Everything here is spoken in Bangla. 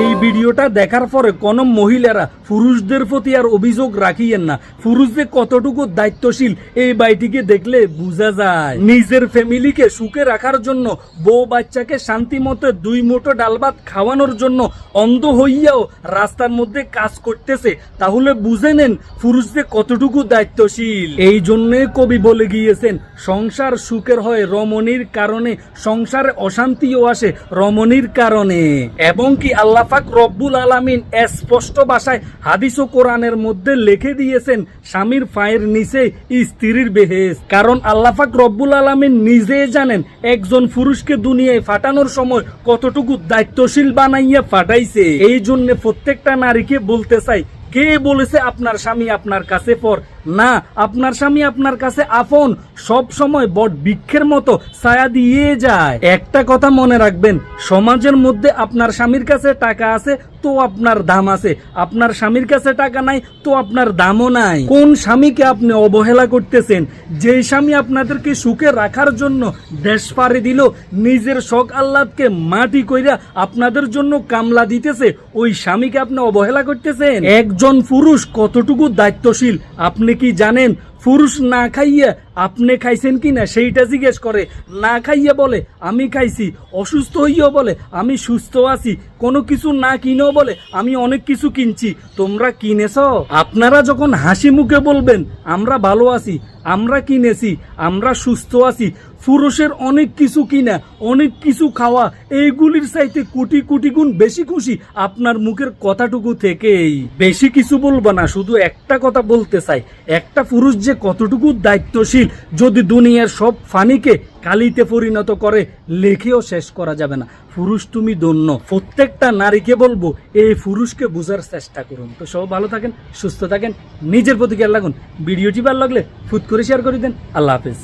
এই ভিডিওটা দেখার পরে কোন মহিলারা পুরুষদের প্রতি আর অভিযোগ রাখিয়েন না। পুরুষদের কতটুকু দায়িত্বশীল, এই বাইটিকে দেখলে বোঝা যায়। নিজের ফ্যামিলিকে সুখে রাখার জন্য বউ বাচ্চাকে শান্তি মতো দুই মুঠো ডাল ভাত খাওয়ানোর জন্য অন্ধ হইয়াও রাস্তার মধ্যে কাজ করতেছে। তাহলে বুঝে নেন পুরুষদের কতটুকু দায়িত্বশীল। এই জন্যে কবি বলে গিয়েছেন, সংসার সুখের হয় রমণীর কারণে, সংসারে অশান্তিও আসে রমণীর কারণে। এবং কি আল্লাপাক রব্বুল আলামিন স্পষ্ট ভাষায় হাদিস ও কোরআনের মধ্যে লিখে দিয়েছেন, স্বামীর পায়ের নিচে স্ত্রীর বেহেজ কারণ আল্লাপাক রব্বুল আলামিন নিজে জানেন, একজন পুরুষকে দুনিয়ায় ফাটানোর সময় কতটুকু দায়িত্বশীল বানাইয়া ফাটাইছে। এই জন্য প্রত্যেকটা নারীকে বলতে চাই, কে বলেছে আপনার স্বামী আপনার কাছে পর? না, আপনার স্বামী আপনার কাছে আপন। সব সময় বট বৃক্ষের মতো ছায়া দিয়ে যায়। একটা কথা মনে রাখবেন, সমাজের মধ্যে আপনার স্বামীর কাছে টাকা আছে, তো আপনার দাম আছে। আপনার স্বামীর কাছে টাকা নাই, তো আপনার দামও নাই। কোন স্বামীকে আপনি অবহেলা করতেছেন? যে স্বামী আপনাদেরকে সুখে রাখার জন্য দেশ পাড়ি দিল, নিজের শখ আহ্লাদকে মাটি কইরা আপনাদের জন্য কামলা দিতেছে, ওই স্বামীকে আপনি অবহেলা করতেছেন? একজন পুরুষ কতটুকু দায়িত্বশীল? আপনি কি জানেন পুরুষ না খাইয়া আপনি খাইছেন কি না, সেইটা জিজ্ঞেস করে। না খাইয়া বলে, আমি খাইছি। অসুস্থ হইয়াও বলে, আমি সুস্থ আছি। কোনো কিছু না কিনেও বলে, আমি অনেক কিছু কিনছি। তোমরা কিনেছ? আপনারা যখন হাসি মুখে বলবেন, আমরা ভালো আছি, আমরা কিনেছি, আমরা সুস্থ আছি। পুরুষের অনেক কিছু কিনা, অনেক কিছু খাওয়া, এইগুলির চাইতে কোটি কোটি গুণ বেশি খুশি আপনার মুখের কথাটুকু থেকেই। বেশি কিছু বলব না, শুধু একটা কথা বলতে চাই। একটা পুরুষ যে কতটুকু দায়িত্বশীল যদি দুনিয়ার সব ফানিকে কালিতে পরিণত করে, লেখেও শেষ করা যাবে না। পুরুষ তুমি দন্য প্রত্যেকটা নারীকে বলব, এই পুরুষকে বোঝার চেষ্টা করুন। তো সব ভালো থাকেন, সুস্থ থাকেন, নিজের প্রতি খেয়াল রাখুন। ভিডিওটি ভালো লাগলে ফুট করে শেয়ার করে দেন। আল্লাহ হাফেজ।